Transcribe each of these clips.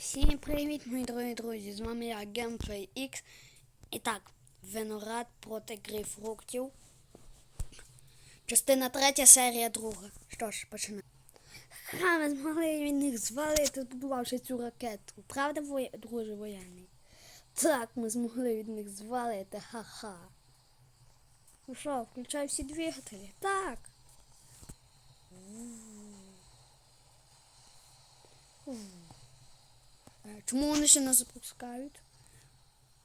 Всім привіт, мої дорогі друзі! З вами я Gameplay X. І так, виноград проти грейпфруктів. Частина третя, серія друга. Що ж, починаємо. Ха, ми змогли від них звалити, будувавши цю ракету. Правда, воє... друже воєнний? Так, ми змогли від них звалити, ха-ха. Ну що, включай всі двигателі? Так. Чому вони ще не запускають?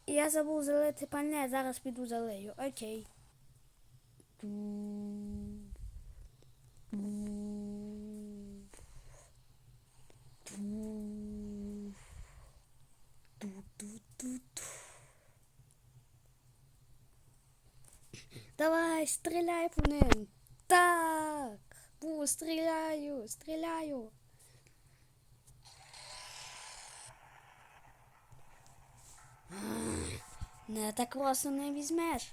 Я забув залити пальне, зараз піду залию. Окей. Давай, стріляй по ним. Так. Бу, стріляю, стріляю. Не так просто не візьмеш.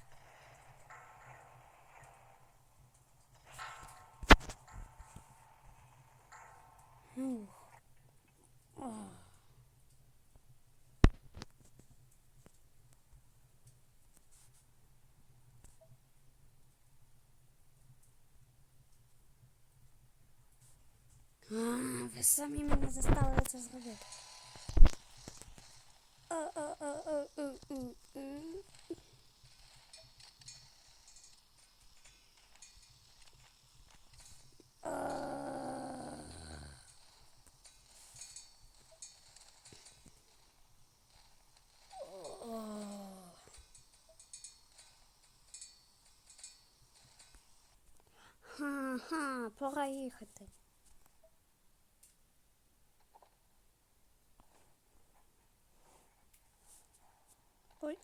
Ви самі мене заставили це зробити. Ха-ха, пора їхати. Ой.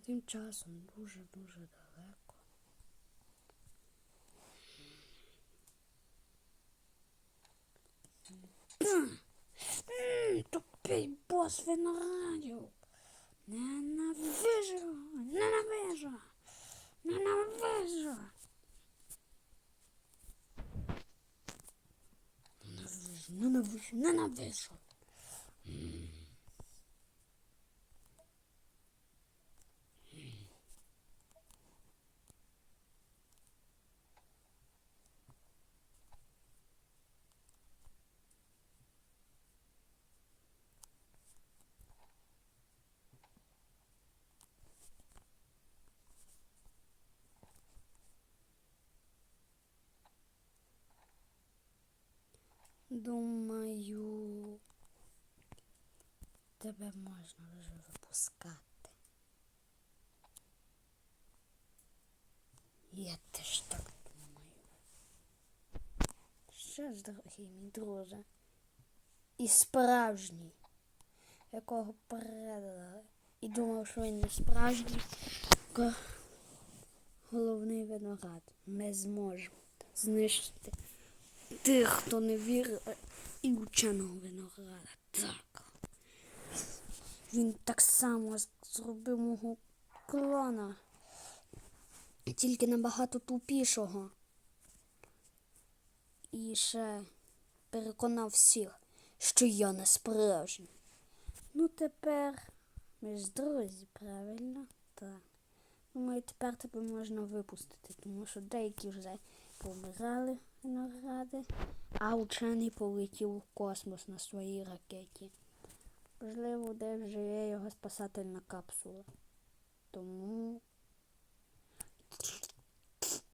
Але тим часом дуже-дуже далеко. Тупий бос виноградів. Ненавижу, ненавижу, ненавижу. Ненавижу, ненавижу, ненавижу. Думаю, тебе можна вже випускати. Я теж так думаю. Що ж, дорогий мій друже? І справжній, якого передали. І думав, що він не справжній. Головний виноград. Ми зможемо знищити тих, хто не вірив і ученого винограда. Так. Він так само зробив мого клона. Тільки набагато тупішого. І ще переконав всіх, що я не справжній. Ну тепер ми ж друзі, правильно? Так. Думаю, тепер тебе можна випустити, тому що деякі вже помирали виногради, а учений полетів у космос на своїй ракеті. Можливо, де вже є його спасательна капсула. Тому